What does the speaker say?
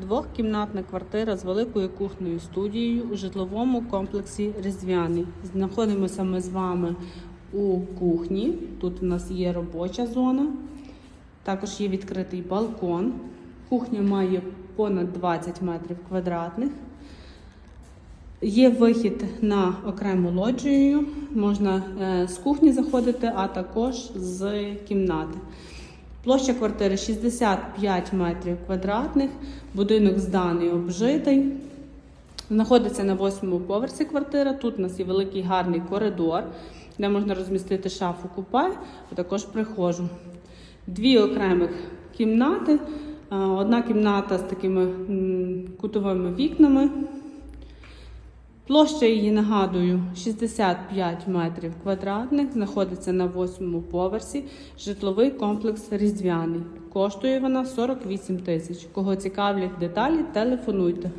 Двохкімнатна квартира з великою кухнею студією у житловому комплексі Різдвяний. Знаходимося ми з вами у кухні. Тут у нас є робоча зона, також є відкритий балкон. Кухня має понад 20 метрів квадратних. Є вихід на окрему лоджію, можна е, з кухні заходити, а також з кімнати. Площа квартири 65 метрів квадратних, будинок зданий, обжитий. Знаходиться на восьмому поверсі квартира. Тут у нас є великий гарний коридор, де можна розмістити шафу купе, а також прихожу. Дві окремих кімнати. Одна кімната з такими кутовими вікнами. Площа її, нагадую, 65 метрів квадратних, знаходиться на восьмому поверсі. Житловий комплекс Різдвяний. Коштує вона 48 тисяч. Кого цікавлять деталі, телефонуйте.